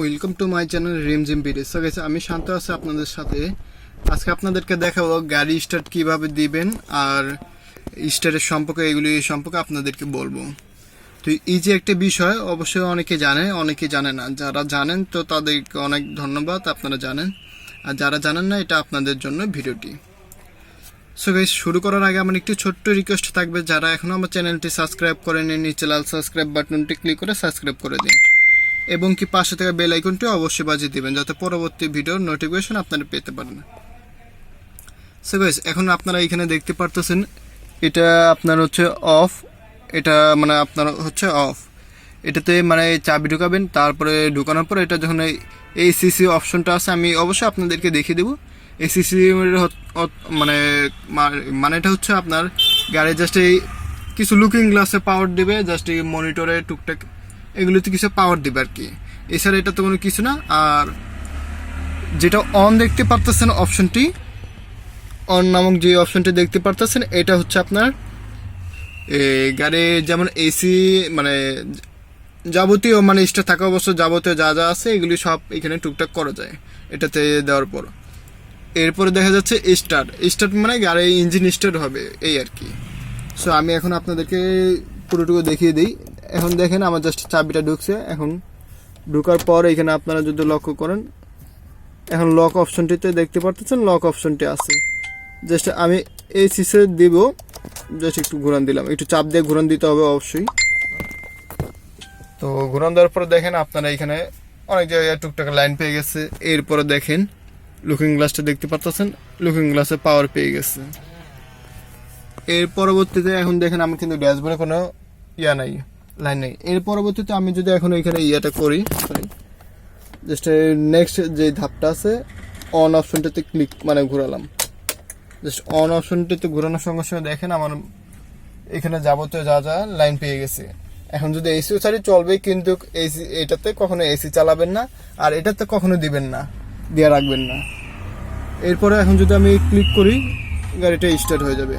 Welcome to my channel Rimjhim video so গেছে আমি শান্ত আছি আপনাদের সাথে। আজকে আপনাদেরকে দেখাবো গাড়ি স্টার্ট কীভাবে দিবেন আর স্টার্টের সম্পর্কে, এগুলি সম্পর্কে আপনাদেরকে বলব। তো এই যে একটা বিষয়, অবশ্যই অনেকে জানে অনেকে জানে না। যারা জানেন তো তাদেরকে অনেক ধন্যবাদ, আপনারা জানেন। আর যারা জানেন না, এটা আপনাদের জন্য ভিডিওটি। সো গাইস শুরু করার আগে আমার একটি ছোট্ট রিকোয়েস্ট থাকবে। যারা এখনও আমার চ্যানেলটি সাবস্ক্রাইব করেনি নিচে লাল সাবস্ক্রাইব বাটনটি ক্লিক করে সাবস্ক্রাইব করে দিন। এবং কি পাশে থাকা বেল আইকনটি অবশ্যই বাজিয়ে দিবেন, যাতে পরবর্তী ভিডিওর নোটিফিকেশন আপনারা পেতে পারেন। সো গাইস এখন আপনারা এখানে দেখতে পারতেছেন, এটা আপনার হচ্ছে অফ এটা মানে আপনার হচ্ছে অফ এটাতে মানে চাবি ঢুকাবেন, তারপরে ঢুকানোর পর এটা যখন এই সিসি অপশনটা আছে, আমি অবশ্যই আপনাদেরকে দেখিয়ে দেবো। এই সিসি মানে মা- মানে এটা হচ্ছে আপনার গাড়ি জাস্ট এই কিছু লুকিং গ্লাসে পাওয়ার দেবে জাস্ট এই মনিটরে টুকটাক এগুলোতে কিছু পাওয়ার দিবে আর কি। এছাড়া এটা তো কোনো কিছু না, আর যেটা অন দেখতে পারতেছেন অপশনটি অন নামক যে অপশনটি দেখতে পারতেছেন, এটা হচ্ছে আপনার গাড়ি যেমন এসি মানে যাবতীয় মানে স্টার থাকা অবস্থা যাবতীয় যা যা আছে, এগুলি সব এখানে টুকটাক করা যায়, এটাতে দেওয়ার পর। এরপরে দেখা যাচ্ছে স্টার্ট স্টার্ট মানে গাড়ি ইঞ্জিন স্টার্ট হবে, এই আর কি। সো আমি এখন আপনাদেরকে পুরোটুকু দেখিয়ে দিই। এখন দেখেন আমার জাস্ট চাবিটা ঢুকছে। এখন ঢুকার পর এখানে আপনারা যদি লক্ষ্য করেন, এখন লক অপশনটিতে দেখতে পারতেছেন লক অপশনটি আছে। জাস্ট আমি এই সিসে দিব জাস্ট একটু ঘুরান দিলাম। একটু চাপ দিয়ে ঘুরান দিতে হবে অবশ্যই। তো ঘুরান দেওয়ার পর দেখেন আপনারা এখানে অনেক জায়গায় টুকটাক লাইন পেয়ে গেছে। এরপরে দেখেন লুকিং গ্লাসটা দেখতে পারতেছেন লুকিং গ্লাসে পাওয়ার পেয়ে গেছে। এর পরবর্তীতে এখন দেখেন আমার কিন্তু ড্যাশবোর্ডে কোনো ইয়া নাই। লাইন নেই। এর পরবর্তীতে আমি যদি এখন এখানে ইয়েটা করি জাস্ট নেক্সট যে ধাপটা আছে অন অপশনটাতে ক্লিক মানে ঘোরালাম। জাস্ট অন অপশনটিতে ঘোরানোর সঙ্গে সঙ্গে দেখেন আমার এখানে যাবতীয় যা যা লাইন পেয়ে গেছে। এখন যদি এসি ছাড়ি চলবে, কিন্তু এসি এটাতে কখনো এসি চালাবেন না, আর এটাতে কখনো দিবেন না, দিয়ে রাখবেন না। এরপরে এখন যদি আমি ক্লিক করি, গাড়িটা স্টার্ট হয়ে যাবে।